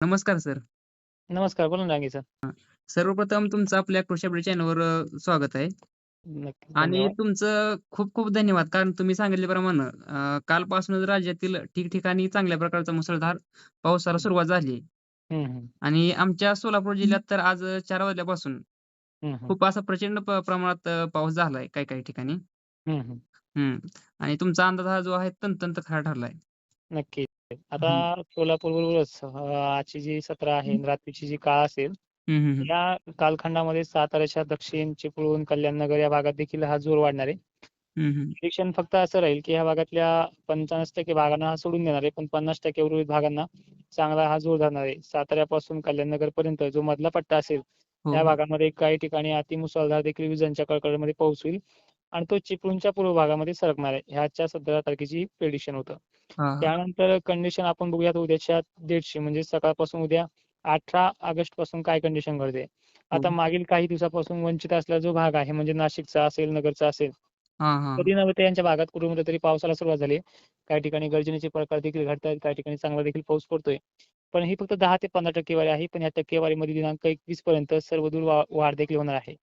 नमस्कार सर. नमस्कार. बोला ना सर. सर्वप्रथम तुमचं आपल्या कृषी अपडेट चॅनलवर अ, स्वागत आहे. नक्कीच. आणि धन्यवाद. तुमचं खूप खूप धन्यवाद. कारण तुम्ही सांगितल्याप्रमाणे अ, कालपासूनच राज्यातील ठिकठिकाणी चांगल्या प्रकारचा मुसळधार पावसाला सुरुवात झाली आहे. आणि आमच्या सोलापूर जिल्ह्यात तर आज अ, 4 वाजल्यापासून. खूप असा प्रचंड प प्रमाणात अ, पाऊस झालाय काही-काही ठिकाणी. हं, हं. हं. आणि तुमचा अंदाज हा जो आहे तंतोतंत खरा ठरलाय. नक्कीच. आता. सोलापूरबरोबरच अ, आजची जी सत्र आहे रात्रीची जी काळ असेल. या कालखंडामध्ये साताऱ्याच्या दक्षिण, चिपळूण, कल्याणनगर या भागात देखील हा जोर वाढणार आहे. प्रिडिक्शन फक्त असं राहील, की ह्या भागातल्या 55% भागांना हा सोडून देणार आहे. पण 50% उर्वरित भागांना चांगला हा जोर धरणार आहे. साताऱ्यापासून कल्याणनगरपर्यंत जो मधला पट्टा असेल, हो, त्या हो. भागामध्ये काही ठिकाणी अतिमुसळधार देखील विजांच्या कडकडाटामध्ये पाऊस होईल आणि तो चिपळूणच्या पूर्व भागामध्ये सरकणार आहे. ह्याच्या 17 तारखेची प्रिडिक्शन होतं. त्यानंतर कंडिशन आपण बघूयात उद्याच्या डेटची म्हणजे सकाळपासून उद्या 18 ऑगस्टपासून काय कंडिशन घडते. आता हो. मागील काही दिवसापासून वंचित असलेला जो भाग आहे म्हणजे नाशिकचा असेल, नगरचा असेल. कधी नव्हे यांच्या भागात कुठे तरी पावसाला सुरुवात झाली. काही ठिकाणी गर्जनेचे प्रकार देखील घडतायत, काही ठिकाणी चांगला देखील पाऊस पडतोय. पण ही फक्त 10 ते 15% वारी आहे. पण या टक्केवारीमध्ये दिनांक 21 पर्यंत सर्वदूर वाढ देखील होणार आहे.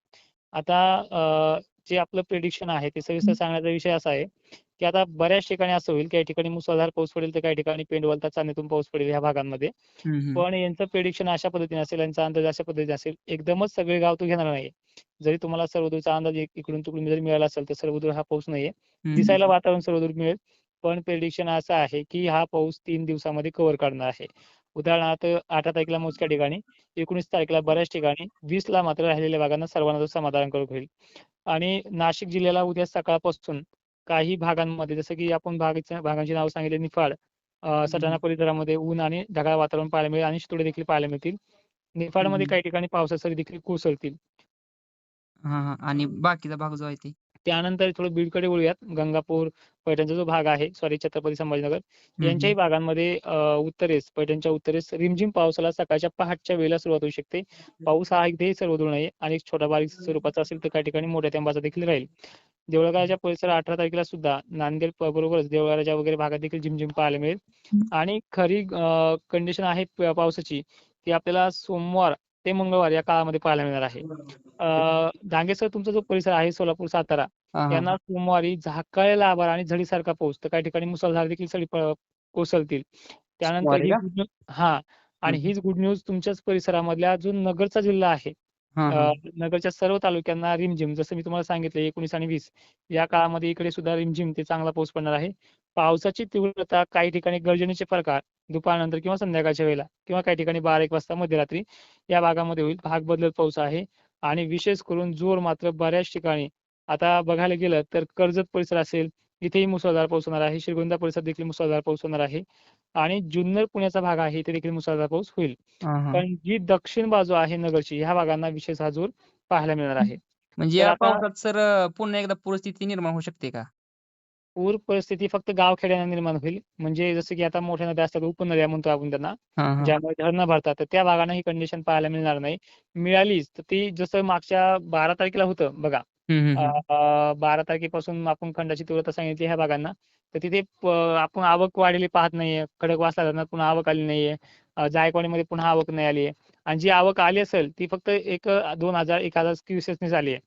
आता जे आपलं प्रिडिक्शन आहे ते सविस्तर सांगण्याचा विषय असा आहे, की आता बऱ्याच ठिकाणी असं होईल, काही ठिकाणी मुसळधार पाऊस पडेल, तर काही ठिकाणी पेंडवलता चांदणीतून पाऊस पडेल ह्या भागांमध्ये. पण यांचं प्रिडिक्शन अशा पद्धतीने असेल, यांचा अंदाज अशा पद्धतीने असेल, एकदमच सगळे गाव तो घेणार नाहीये. जरी तुम्हाला सर्वदूरचा अंदाज एक इकडून-तिकडून जरी मिळाला असेल, तर सर्वदूर हा पाऊस नाहीये. दिसायला. वातावरण सर्वदूर मिळेल. पण प्रिडिक्शन असं आहे, की हा पाऊस 3 दिवसामध्ये कव्हर करणार आहे. उदाहरणार्थ 18 तारखेला मोजक्या ठिकाणी, 19 तारखेला बऱ्याच ठिकाणी, 20 ला मात्र राहिलेल्या भागांना सर्वांना तो समाधानकारक होईल. आणि नाशिक जिल्ह्याला उद्या सकाळपासून काही भागांमध्ये जसं की आपण भागाच्या भागांची नावं सांगितली निफाड, सटाणा. परिसरामध्ये ऊन आणि ढगाळ वातावरण पाहायला मिळेल आणि शितोडे देखील पाहायला मिळतील. निफाडमध्ये. काही ठिकाणी पावसाच्या सरी देखील कोसळतील. हां, हां. आणि बाकीचा भाग जो आहे ते? त्यानंतर थोडं बीडकडे वळूयात. गंगापूर, पैठणचा जो भाग आहे, सॉरी छत्रपती संभाजीनगर यांच्याही. भागांमध्ये उत्तरेस, पैठणच्या उत्तरेस रिमझिम पावसाला सकाळच्या पहाटच्या वेळेला सुरुवात होऊ शकते. पाऊस हा इथेही सर्वदूर नाही आणि छोटा बारीक स्वरूपाचा असेल, तर काही ठिकाणी मोठ्या थेंबाचा देखील राहील. देऊळगावच्या परिसरात 18 तारखेला सुद्धा नांदेड बरोबरच देऊळगावच्या वगैरे भागात देखील झिमझिम पाहायला मिळेल. आणि खरी कंडिशन आहे पावसाची, ती आपल्याला सोमवार ते मंगळवार या काळामध्ये पाहायला मिळणार आहे. अ, डांगे सर तुमचा जो परिसर आहे सोलापूर, सातारा यांना. सोमवारी झाकाळलेला आभाळ आणि झडीसारखा पाऊस, तर काही ठिकाणी मुसळधार देखील सरी प कोसळतील. त्यानंतर ही हां. आणि. हीच गुड न्यूज तुमच्याच परिसरामधल्या जो नगरचा जिल्हा आहे. नगरच्या सर्व तालुक्यांना रिमझिम जसं मी तुम्हाला सांगितलं 19 आणि 20 या काळामध्ये इकडे सुद्धा रिमझिम ते चांगला पाऊस पडणार आहे. पावसाची तीव्रता काही ठिकाणी गर्जनेचे प्रकार दुपारनंतर किंवा संध्याकाळच्या वेळेला किंवा काही ठिकाणी 12-1 वाजता मध्यरात्री या भागामध्ये होईल. भाग बदलत पाऊस आहे आणि विशेष करून जोर मात्र बऱ्याच ठिकाणी आता बघायला गेलं तर कर्जत परिसर असेल, इथेही मुसळधार पाऊस होणार आहे. श्रीगोंदा परिसरात देखील मुसळधार पाऊस होणार आहे आणि जुन्नर पुण्याचा भाग आहे, इथे देखील मुसळधार पाऊस होईल. पण जी दक्षिण बाजू आहे नगरची, ह्या भागांना विशेष हा जोर पाहायला मिळणार आहे. म्हणजे या पावसात सर पुन्हा एकदा पूरस्थिती निर्माण होऊ शकते का? पूर परिस्थिती फक्त गावखेड्यांना निर्माण होईल. म्हणजे जसं की आता मोठ्या नद्या असतात, उपनद्या म्हणतो आपण त्यांना. ज्यामुळे धरणं भरतात. तर त्या भागांना ही कंडिशन पाहायला मिळणार नाही. मिळालीच तर ती जसं मागच्या 12 तारखेला होतं बघा. 12 तारखेपासून आपण खंडाची तीव्रता सांगितली ह्या भागांना. तर तिथे आपण आवक वाढलेली पाहत नाहीये. खडकवासला धरणात पुन्हा आवक आली नाहीये. जायकवाडीमध्ये पुन्हा आवक नाही आली आहे. आणि जी आवक आली असेल ती फक्त एक अ, 2000 1000 क्युसेसनीच आली आहे.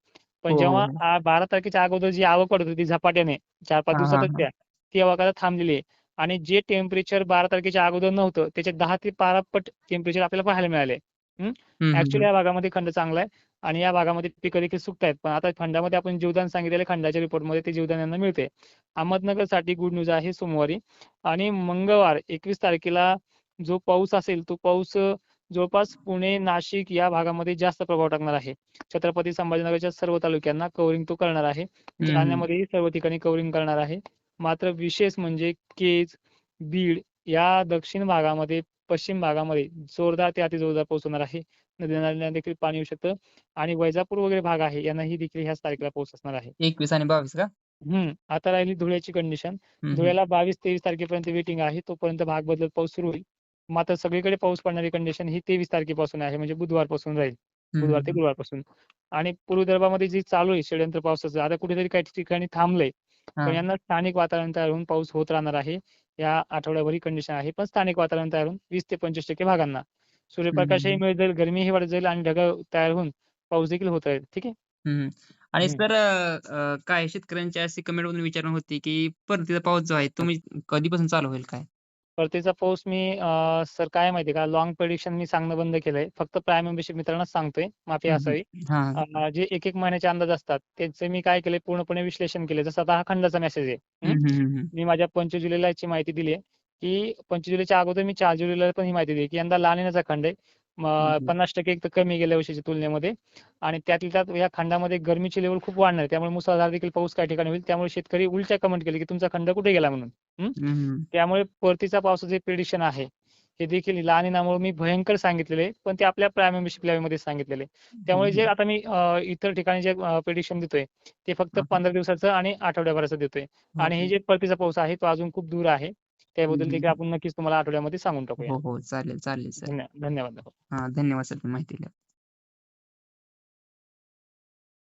पण हो, हो, जेव्हा हो. आ 12 तारखेच्या अगोदर जी आवक वाढत होती झपाट्याने 4-5 हां, हां, दिवसातच हां. त्या, ती आवक आता थांबलेली आहे. आणि जे टेम्परेचर 12 तारखेच्या अगोदर नव्हतं, त्याच्या 10 ते 12 पट टेम्परेचर आपल्याला पाहायला मिळाले. हं. हं, हं, ॲक्चुअली हं. या भागामध्ये खंड चांगला आहे आणि या भागामध्ये पिकं देखील सुकतायत. पण आता खंडामध्ये आपण जीवदान सांगितलेलं खंडाच्या रिपोर्टमध्ये ते जीवदान यांना मिळते. अहमदनगरसाठी गुड न्यूज आहे सोमवारी आणि मंगळवार 21 तारखेला जो पाऊस असेल, तो पाऊस अ, जवळपास पुणे, नाशिक या भागामध्ये जास्त प्रभाव टाकणार आहे. छत्रपती संभाजीनगरच्या सर्व तालुक्यांना कव्हरिंग तो करणार आहे. हं, हं. जालन्यामध्येही सर्व ठिकाणी कव्हरिंग करणार आहे. मात्र विशेष म्हणजे केज, बीड या दक्षिण भागामध्ये, पश्चिम भागामध्ये जोरदार ते अतिजोरदार पाऊस होणार आहे. नद्या-नाल्यांना देखील पाणी येऊ शकतं आणि वैजापूर वगैरे भाग आहे, यांनाही देखील ह्याच तारखेला पाऊस असणार आहे. 21 आणि 22 का? हं. आता राहिली धुळ्याची कंडिशन. धुळ्याला 22-23 तारखेपर्यंत वेटिंग आहे. तोपर्यंत भाग बदलत पाऊस सुरू होईल. मात्र सगळीकडे पाऊस पडणारी कंडिशन ही 23 तारखेपासून आहे, म्हणजे बुधवारपासून राहील. बुधवार ते. गुरुवारपासून. आणि पूर्व विदर्भामध्ये जे चालू आहे षड्यंत्र पावसाचं, आता कुठेतरी काही ठिकाणी थांबलंय. पण यांना स्थानिक वातावरण तयार होऊन पाऊस होत राहणार आहे या आठवड्याभर ही कंडिशन आहे पण स्थानिक वातावरण तयार होऊन वीस ते पंचवीस टक्के भागांना सूर्यप्रकाशही. मिळत जाईल गरमीही वाढत जाईल आणि ढगाळ तयार होऊन पाऊस देखील होत राहील ठीक आहे. आणि. सर काय शेतकऱ्यांची अशी कमेंट मधून विचारणा होती की परतीचा पाऊस जो आहे तुम्ही कधीपासून चालू होईल काय परतीचा पाऊस मी सर काय माहितीये का? लॉंग प्रेडिक्शन मी सांगणं बंद केलंय. फक्त प्राईम मेंबरशिप मित्रांनाच सांगतोय माफी असावी. जे एक एक महिन्याचे अंदाज असतात त्यांचे मी काय केले पूर्णपणे विश्लेषण केले जसं आता हा खंडाचा मेसेज आहे. मी माझ्या पंचवीस जुलैला याची माहिती दिली आहे की पंचवीस जुलैच्या अगोदर मी चार जुलैला पण ही माहिती दिली की यंदा लानिनाचा खंड आहे. पन्नास टक्के एक तर कमी गेल्या वर्षीच्या तुलनेमध्ये. आणि त्यातल्या त्यात या खंडामध्ये गरमीची लेवल खूप वाढणार आहे. त्यामुळे मुसळधार देखील पाऊस काही ठिकाणी होईल. त्यामुळे शेतकरी उलट्या कमेंट केले की तुमचा खंड कुठे गेला म्हणून. त्यामुळे परतीचा पावसाचे जे प्रिडिक्शन आहे हे देखील लानिनामुळे मी भयंकर सांगितलेले पण ते आपल्या प्राईम मेंबरशिपमध्ये सांगितलेले. त्यामुळे जे आता मी इतर ठिकाणी जे प्रिडिक्शन देतोय ते फक्त. पंधरा दिवसाचं आणि आठवड्याभराचं देतोय. आणि हो. जे परतीचा पाऊस आहे तो अजून खूप दूर आहे. त्याबद्दल. देखील आपण नक्कीच तुम्हाला आठवड्यामध्ये सांगून टाकूया. हो हो. चालेल चालेल सर. धन्य- धन्यवाद. हा धन्यवाद सर माहिती दिली